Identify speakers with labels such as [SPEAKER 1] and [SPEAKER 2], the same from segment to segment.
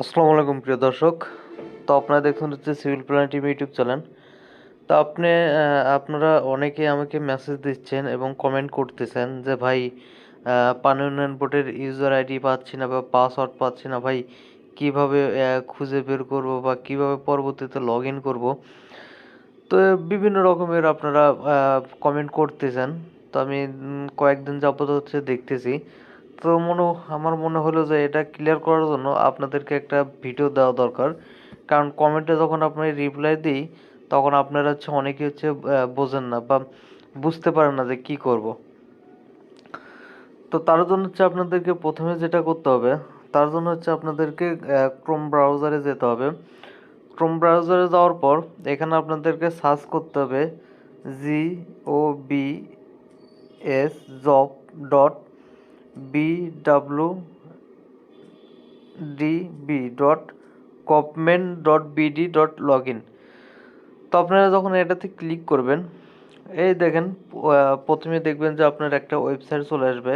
[SPEAKER 1] আসসালামু আলাইকুম, প্রিয় দর্শক। তো আপনারা দেখুন হচ্ছে civil plan TV YouTube channel. তো আপনি আপনারা অনেকে আমাকে মেসেজ দিচ্ছেন এবং কমেন্ট করতেছেন যে, ভাই পানি উন্নয়ন বোর্ডের ইউজার আইডি পাচ্ছি না বা পাসওয়ার্ড পাচ্ছি না, ভাই, কীভাবে খুঁজে বের করব বা কীভাবে পরবর্তীতে লগ ইন করব? তো বিভিন্ন রকমের আপনারা কমেন্ট করতেছেন। তো আমি কয়েকদিন যাবত হচ্ছে দেখতেছি। তো মনে, আমার মনে হলো যে এটা ক্লিয়ার করার জন্য আপনাদেরকে একটা ভিডিও দেওয়া দরকার। কারণ কমেন্টে যখন আপনি রিপ্লাই দিই, তখন আপনারা হচ্ছে অনেকে হচ্ছে বোঝেন না বা বুঝতে পারেন না যে কি করব। তো তার জন্য হচ্ছে আপনাদেরকে প্রথমে যেটা করতে হবে, তার জন্য হচ্ছে আপনাদেরকে ক্রোম ব্রাউজারে যেতে হবে। ক্রোম ব্রাউজারে যাওয়ার পর এখানে আপনাদেরকে সার্চ করতে হবে G O B S job dot B W D B dot government dot BD dot log in তো আপনারা যখন এটাতে ক্লিক করবেন, এই দেখেন প্রথমে দেখবেন যে আপনার একটা ওয়েবসাইট চলে আসবে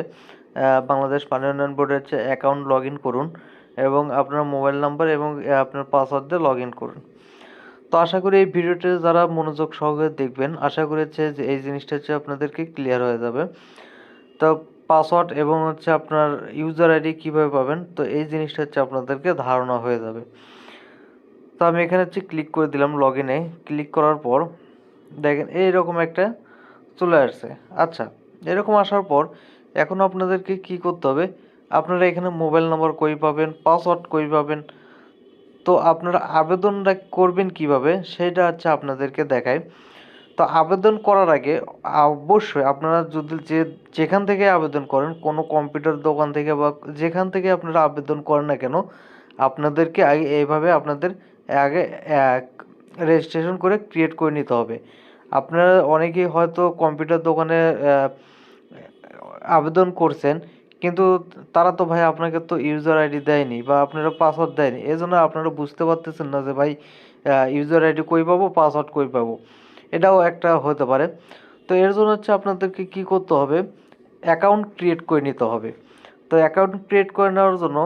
[SPEAKER 1] বাংলাদেশ পানি উন্নয়ন বোর্ডের হচ্ছে অ্যাকাউন্ট লগ ইন করুন এবং আপনার মোবাইল নাম্বার এবং আপনার পাসওয়ার্ড দিয়ে লগ ইন করুন। তো আশা করি এই ভিডিওটি যারা মনোযোগ সহকারে দেখবেন, আশা করি হচ্ছে যে এই জিনিসটা হচ্ছে আপনাদেরকে ক্লিয়ার হয়ে যাবে। তো পাসওয়ার্ড এবং হচ্ছে আপনার ইউজার আইডি কীভাবে পাবেন, তো এই জিনিসটা হচ্ছে আপনাদেরকে ধারণা হয়ে যাবে। তো আমি এখানে হচ্ছে ক্লিক করে দিলাম লগ ইনে ক্লিক করার পর দেখেন এইরকম একটা চলে আসছে। আচ্ছা এরকম আসার পর এখন আপনাদেরকে কি করতে হবে, আপনারা এখানে মোবাইল নাম্বার কই পাবেন পাসওয়ার্ড কই পাবেন, তো আপনারা আবেদনটা করবেন কীভাবে, সেটা হচ্ছে আপনাদেরকে দেখায়। তো আবেদন করার আগে অবশ্যই আপনারা যদি যে, যেখান থেকে আবেদন করেন, কোনো কম্পিউটার দোকান থেকে বা যেখান থেকে আপনারা আবেদন করেন না কেন, আপনাদেরকে আগে এইভাবে আপনাদের আগে এক রেজিস্ট্রেশন করে ক্রিয়েট করে নিতে হবে। আপনারা অনেকেই হয়তো কম্পিউটার দোকানে আবেদন করছেন, কিন্তু তারা তো ভাই আপনাকে তো ইউজার আইডি দেয়নি বা আপনারা পাসওয়ার্ড দেয়নি এই জন্য আপনারা বুঝতে পারতেছেন না যে ভাই ইউজার আইডি কই পাবো পাসওয়ার্ড কই পাবো। এটাও একটা হতে পারে। তো এর জন্য হচ্ছে আপনাদেরকে কি করতে হবে? অ্যাকাউন্ট ক্রিয়েট করে নিতে হবে। তো অ্যাকাউন্ট ক্রিয়েট করে নেওয়ার জন্য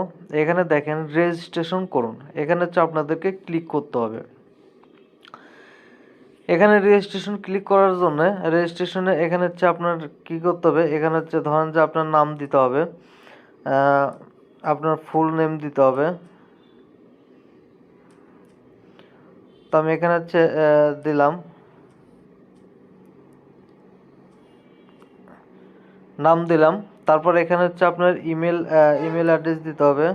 [SPEAKER 1] এখানে দেখেন রেজিস্ট্রেশন করুন। এখানে হচ্ছে আপনাদেরকে ক্লিক করতে হবে। এখানে রেজিস্ট্রেশন ক্লিক করার জন্য রেজিস্ট্রেশনে এখানে হচ্ছে আপনার কি করতে হবে? এখানে হচ্ছে ধরেন যে আপনার নাম দিতে হবে। আপনার ফুল নেম দিতে হবে। তো আমি এখানে হচ্ছে দিলাম। নাম দিলাম। তারপর এখানে হচ্ছে আপনার ইমেল ইমেল অ্যাড্রেস দিতে হবে।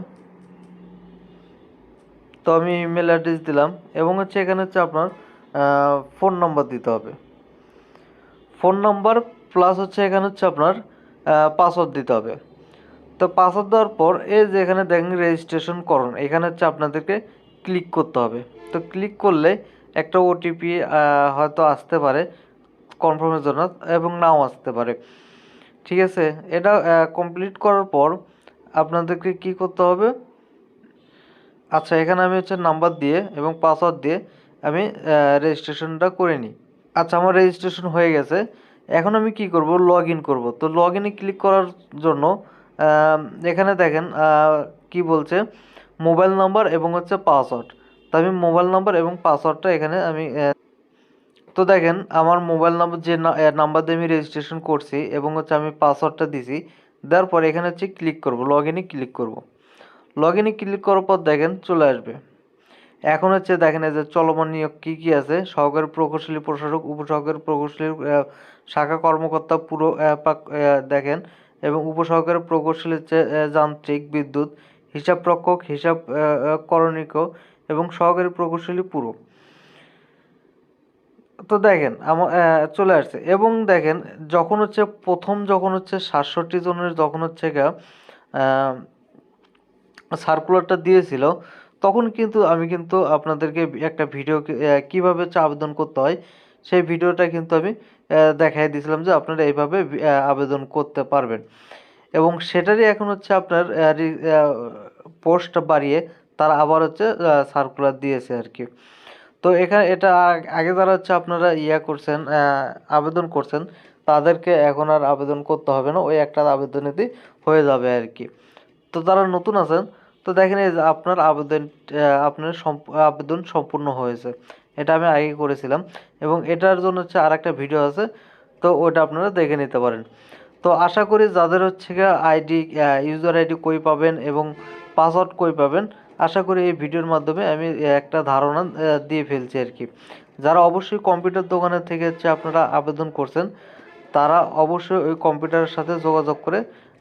[SPEAKER 1] তো আমি ইমেল অ্যাড্রেস দিলাম এবং হচ্ছে এখানে হচ্ছে আপনার ফোন নাম্বার দিতে হবে। ফোন নাম্বার প্লাস হচ্ছে এখানে হচ্ছে আপনার পাসওয়ার্ড দিতে হবে। তো পাসওয়ার্ড দেওয়ার পর এই যে এখানে দেখেন রেজিস্ট্রেশন করুন এখানে হচ্ছে আপনাদেরকে ক্লিক করতে হবে। তো ক্লিক করলে একটা ওটিপি হয়তো আসতে পারে কনফার্মের জন্য, এবং নাও আসতে পারে। ঠিক আছে, এটা কমপ্লিট করার পর আপনাদেরকে কি করতে হবে? আচ্ছা এখানে আমি হচ্ছে নাম্বার দিয়ে এবং পাসওয়ার্ড দিয়ে আমি রেজিস্ট্রেশনটা করে নিই। আচ্ছা আমার রেজিস্ট্রেশন হয়ে গেছে। এখন আমি কি করব? লগ ইন করব। তো লগ ইনে ক্লিক করার জন্য এখানে দেখেন কি বলছে? মোবাইল নাম্বার এবং হচ্ছে পাসওয়ার্ড তো আমি মোবাইল নাম্বার এবং পাসওয়ার্ডটা এখানে আমি তো দেখেন আমার মোবাইল নাম্বার যে নাম্বার দিয়ে আমি রেজিস্ট্রেশন করছি এবং হচ্ছে আমি পাসওয়ার্ডটা দিছি দেওয়ার পর এখানে হচ্ছে ক্লিক করব লগ ইনে ক্লিক করব। লগ ইনে ক্লিক করার পর দেখেন চলে আসবে। এখন হচ্ছে দেখেন যে চলমান নিয়োগ কী কী আছে? সহকারী প্রকৌশলী প্রশাসক উপসহকারী প্রকৌশলী শাখা কর্মকর্তা পুরো দেখেন এবং উপসহকারী প্রকৌশলী হচ্ছে যান্ত্রিক বিদ্যুৎ হিসাব আহ, আহ, করণিক এবং সহকারী প্রকৌশলী পুরো। তো দেখেন চলে আসছে। এবং দেখেন, যখন হচ্ছে প্রথম যখন হচ্ছে সাতষট্টি জনের যখন হচ্ছে গা সার্কুলারটা দিয়েছিল, তখন কিন্তু আমি কিন্তু আপনাদেরকে একটা ভিডিও কীভাবে হচ্ছে আবেদন করতে হয়, সেই ভিডিওটা কিন্তু আমি দেখাই দিয়েছিলাম যে আপনারা এইভাবে আবেদন করতে পারবেন। এবং সেটারই এখন হচ্ছে আপনার পোস্ট বাড়িয়ে তারা আবার হচ্ছে সার্কুলার দিয়েছে আর কি। তো এখানে এটা আগে যারা হচ্ছে আপনারা ইয়া করছেন আবেদন করছেন, তাদেরকে এখন আর আবেদন করতে হবে না, ওই একটা আবেদনেতেই হয়ে যাবে আর কি। তো যারা নতুন আছেন, তো দেখেন এই আপনার আবেদন আপনার আবেদন সম্পূর্ণ হয়েছে। এটা আমি আগে করেছিলাম এবং এটার জন্য হচ্ছে আর একটা ভিডিও আছে, তো ওটা আপনারা দেখে নিতে পারেন। তো আশা করি যাদের হচ্ছে আইডি ইউজার আইডি কই পাবেন এবং পাসওয়ার্ড কই পাবেন আশা করি এই ভিডিওর মাধ্যমে আমি একটা ধারণা দিয়ে ফেলছি আর কি। যারা অবশ্যই কম্পিউটার দোকানের থেকে হচ্ছে আপনারা আবেদন করছেন, তারা অবশ্যই ওই কম্পিউটারের সাথে যোগাযোগ করে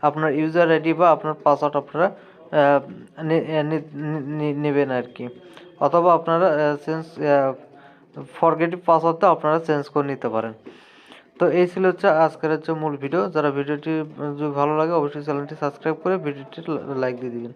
[SPEAKER 1] আপনার ইউজার আইডি বা আপনার পাসওয়ার্ড আপনারা নেবেন আর কি। অথবা আপনারা চেঞ্জ ফরগেটিভ পাসওয়ার্ডটা আপনারা চেঞ্জ করে নিতে পারেন। তো এই ছিল হচ্ছে আজকের হচ্ছে মূল ভিডিও। যারা ভিডিওটি, যদি ভালো লাগে, অবশ্যই চ্যানেলটি সাবস্ক্রাইব করে ভিডিওটি লাইক দিয়ে দিবেন।